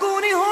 تكوني هنا